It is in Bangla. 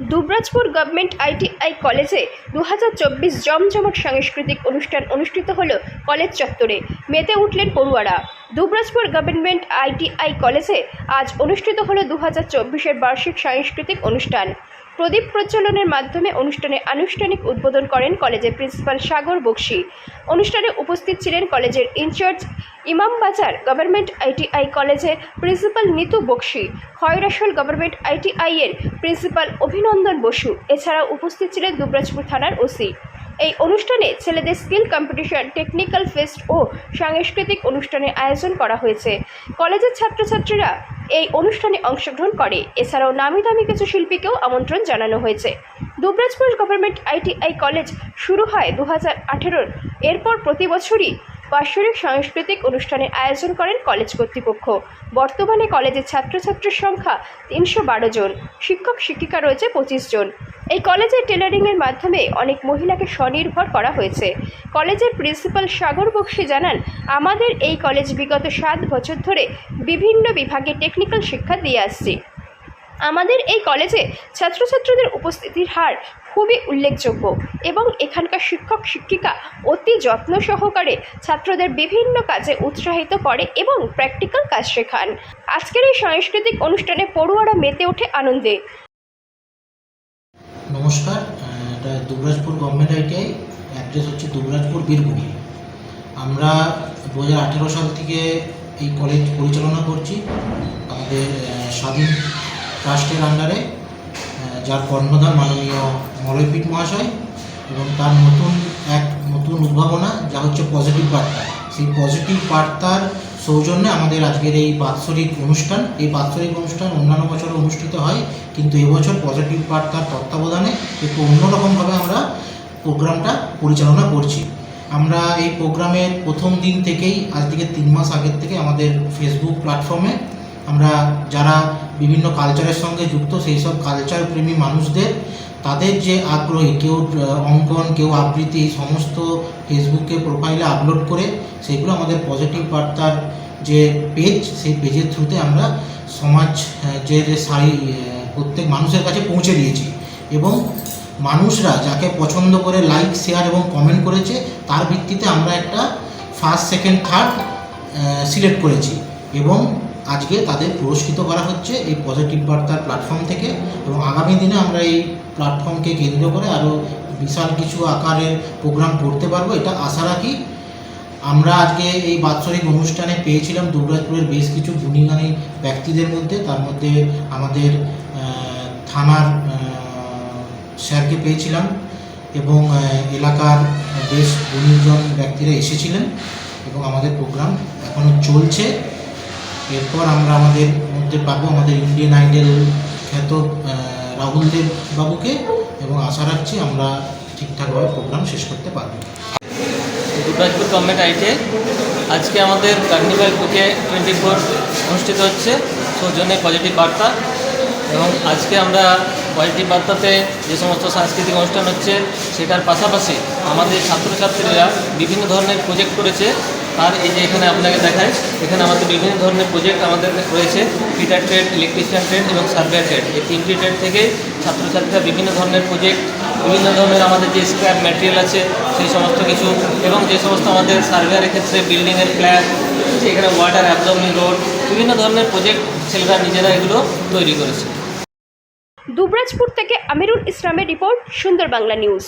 দুবরাজপুর গভর্নমেন্ট আইটিআই কলেজে দু হাজার চব্বিশ জমজমাট সাংস্কৃতিক অনুষ্ঠান অনুষ্ঠিত হল কলেজ চত্বরে। মেতে উঠলেন পড়ুয়ারা। দুবরাজপুর গভর্নমেন্ট আইটিআই কলেজে আজ অনুষ্ঠিত হল দু হাজার বার্ষিক সাংস্কৃতিক অনুষ্ঠান। প্রদীপ প্রজ্বলনের মাধ্যমে অনুষ্ঠানে আনুষ্ঠানিক উদ্বোধন করেন কলেজের প্রিন্সিপাল সাগর বক্সি। অনুষ্ঠানে উপস্থিত ছিলেন কলেজের ইনচার্জ ইমাম ইমামবাজার গভর্নমেন্ট আইটিআই কলেজের principal Nitu Bakshi, Khoyrasol government ITI এর প্রিন্সিপাল অভিনন্দন বসু, এছাড়াও উপস্থিত ছিলেন দুবরাজপুর থানার ওসি। এই অনুষ্ঠানে ছেলেদের স্কিল কম্পিটিশন, টেকনিক্যাল ফেস্ট ও সাংস্কৃতিক অনুষ্ঠানের আয়োজন করা হয়েছে। কলেজের ছাত্রছাত্রীরা এই অনুষ্ঠানে অংশগ্রহণ করে। এছাড়াও নামি দামি কিছু শিল্পীকেও আমন্ত্রণ জানানো হয়েছে। দুবরাজপুর গভর্নমেন্ট আইটিআই কলেজ শুরু হয় দু হাজার আঠেরোর। এরপর প্রতি বছরই বাৎসরিক সাংস্কৃতিক অনুষ্ঠানের আয়োজন করেন কলেজ কর্তৃপক্ষ। বর্তমানে কলেজের ছাত্রছাত্রীর সংখ্যা তিনশো বারো জন, শিক্ষক শিক্ষিকা রয়েছে পঁচিশ জন। এই কলেজে টেলারিংয়ের মাধ্যমে অনেক মহিলাকে স্বনির্ভর করা হয়েছে। কলেজের প্রিন্সিপাল সাগর বক্সি জানান, আমাদের এই কলেজ বিগত সাত বছর ধরে বিভিন্ন বিভাগে টেকনিক্যাল শিক্ষা দিয়ে আসছে। আমাদের এই কলেজে ছাত্রছাত্রীদের উপস্থিতির হার খুবই উল্লেখযোগ্য এবং এখানকার শিক্ষক, শিক্ষিকা অতি যত্ন সহকারে ছাত্রদের বিভিন্ন কাজে উৎসাহিত করে এবং প্র্যাকটিক্যাল কাজ শেখান। আজকের এই সাংস্কৃতিক অনুষ্ঠানে পড়ুয়ারা মেতে ওঠে আনন্দে। নমস্কার এটা দুবরাজপুর গভর্নমেন্ট আইটিআই অ্যাড্রেস হচ্ছে দুবরাজপুর বীরভূম। আমরা দু হাজার আঠেরো সাল থেকে এই কলেজ পরিচালনা করছি আমাদের স্বাধীন ট্রাস্টের আন্ডারে যার কর্ণধার মাননীয় মলয়পীঠ মহাশয় এবং তার নতুন এক নতুন উদ্ভাবনা, যা হচ্ছে পজিটিভ বার্তা। সেই পজিটিভ বার্তার সৌজন্যে আমাদের আজকের এই বাৎসরিক অনুষ্ঠান, এই বাৎসরিক অনুষ্ঠান অন্যান্য বছর অনুষ্ঠিত হয়, কিন্তু এবছর পজিটিভ বার্তার তত্ত্বাবধানে একটু অন্যরকমভাবে আমরা প্রোগ্রামটা পরিচালনা করছি। আমরা এই প্রোগ্রামের প্রথম দিন থেকেই, আজ থেকে তিন মাস আগের থেকে আমাদের ফেসবুক প্ল্যাটফর্মে আমরা যারা বিভিন্ন কালচারের সঙ্গে যুক্ত, সেই সব কালচার প্রেমী মানুষদের, তাদের যে আগ্রহী কেউ অঙ্কন, কেউ আবৃত্তি সমস্ত ফেসবুকে প্রোফাইলে আপলোড করে, সেগুলো আমাদের পজিটিভ বার্তার যে পেজ সেই পেজের থ্রুতে আমরা সমাজ যে সারি প্রত্যেক মানুষের কাছে পৌঁছে দিয়েছি। এবং মানুষরা যাকে পছন্দ করে লাইক শেয়ার এবং কমেন্ট করেছে, তার ভিত্তিতে আমরা একটা ফার্স্ট সেকেন্ড থার্ড সিলেক্ট করেছি। এবং আজকে তাদের পুরস্কৃত করা হচ্ছে এই পজিটিভ বার্তার প্ল্যাটফর্ম থেকে এবং আগামী দিনে আমরা এই প্ল্যাটফর্মকে কেন্দ্র করে আরও বিশাল কিছু আকারের প্রোগ্রাম করতে পারব, এটা আশা রাখি। আমরা আজকে এই বাৎসরিক অনুষ্ঠানে পেয়েছিলাম দুবরাজপুরের বেশ কিছু গুণীগানী ব্যক্তিদের মধ্যে, তার মধ্যে আমাদের থানার স্যারকে পেয়েছিলাম এবং এলাকার বেশ গুণীজন ব্যক্তিরা এসেছিলেন এবং আমাদের প্রোগ্রাম এখনও চলছে। এরপর আমরা আমাদের মধ্যে পাবো আমাদের ইন্ডিয়ান আইডল খ্যাত রাহুল দেব বাবুকে এবং আশা রাখছি আমরা ঠিকঠাকভাবে প্রোগ্রাম শেষ করতে পারব। দুবরাজপুর গভর্নমেন্ট আইটে আজকে আমাদের কার্নিভাল বুকে টোয়েন্টি ফোর অনুষ্ঠিত হচ্ছে। সৌজন্যে পজিটিভ বার্তা এবং আজকে আমরা পজিটিভ বার্তাতে যে সমস্ত সাংস্কৃতিক অনুষ্ঠান হচ্ছে, সেটার পাশাপাশি আমাদের ছাত্রছাত্রীরা বিভিন্ন ধরনের প্রজেক্ট করেছে। আর এই যে এখানে আপনাকে দেখায়, এখানে আমাদের বিভিন্ন ধরনের প্রজেক্ট আমাদের রয়েছে ফিটার ট্রেড ইলেকট্রিশিয়ান ট্রেড এবং সার্ভে ট্রেড এই তিনটি ট্রেড থেকে ছাত্রছাত্রীরা বিভিন্ন ধরনের প্রজেক্ট বিভিন্ন ধরনের আমাদের যে স্ক্র্যাপ ম্যাটেরিয়াল আছে, সেই সমস্ত কিছু এবং যে সমস্ত আমাদের সার্ভেয়ারের ক্ষেত্রে বিল্ডিংয়ের প্ল্যান এখানে ওয়াটার অ্যাবজর্মিং রোড বিভিন্ন ধরনের প্রজেক্ট ছেলেরা নিজেরা এগুলো তৈরি করেছে। দুবরাজপুর থেকে আমিরুল ইসলামের রিপোর্ট সুন্দর বাংলা নিউজ।